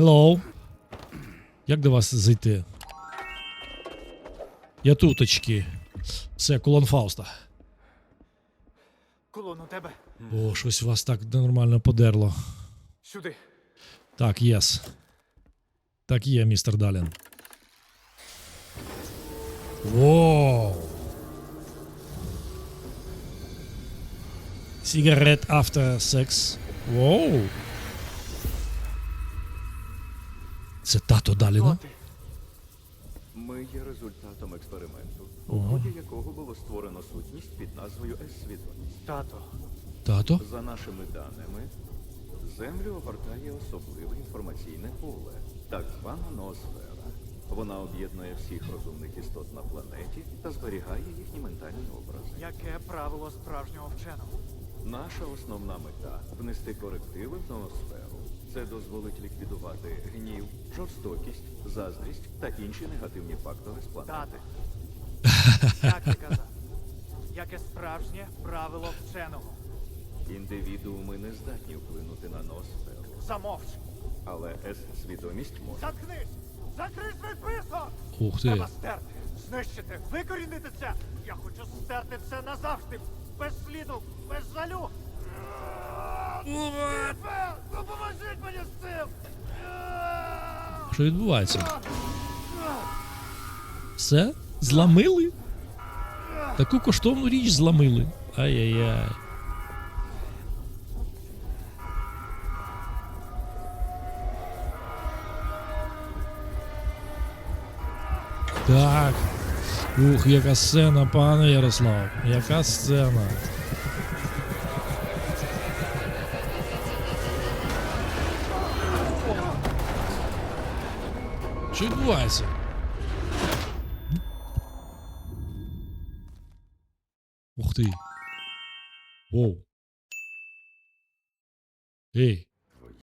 Hello. Як до вас зайти? Я туточки. Це колон Фауста. Колон у тебе. О, щось вас так нормально подерло. Сюди. Так, єс. Так є, містер Далін. Воу. Cigarette after sex. Воу. Це тато Даліна? Ми є результатом експерименту, у Ого. ході якого було створено сутність під назвою С-свідомість. Тато. Тато? За нашими даними, Землю обертає особливе інформаційне поле, так звана ноосфера. Вона об'єднує всіх розумних істот на планеті та зберігає їхні ментальні образи. Яке правило справжнього вченого? Наша основна мета внести корективи в ноосферу. Це дозволить ліквідувати гнів, жорстокість, заздрість та інші негативні фактори з планети. Тате. Як ти казав? Яке справжнє правило вченого? Індивідууми не здатні вплинути на ноосферу. Замовч. Але С-свідомість може. Заткнись! Закрий свій писок! Ух ти. Треба стерти, знищити, викорінити це! Я хочу стерти це назавжди! Без сліду, без жалю! Стівен, Що відбувається? Все? Зламили? Таку коштовну річ зламили. Ай-яй-яй. Так. Ух, яка сцена, пане Ярослав. Яка сцена. Що відбувається? Ух ти. Воу. Ей.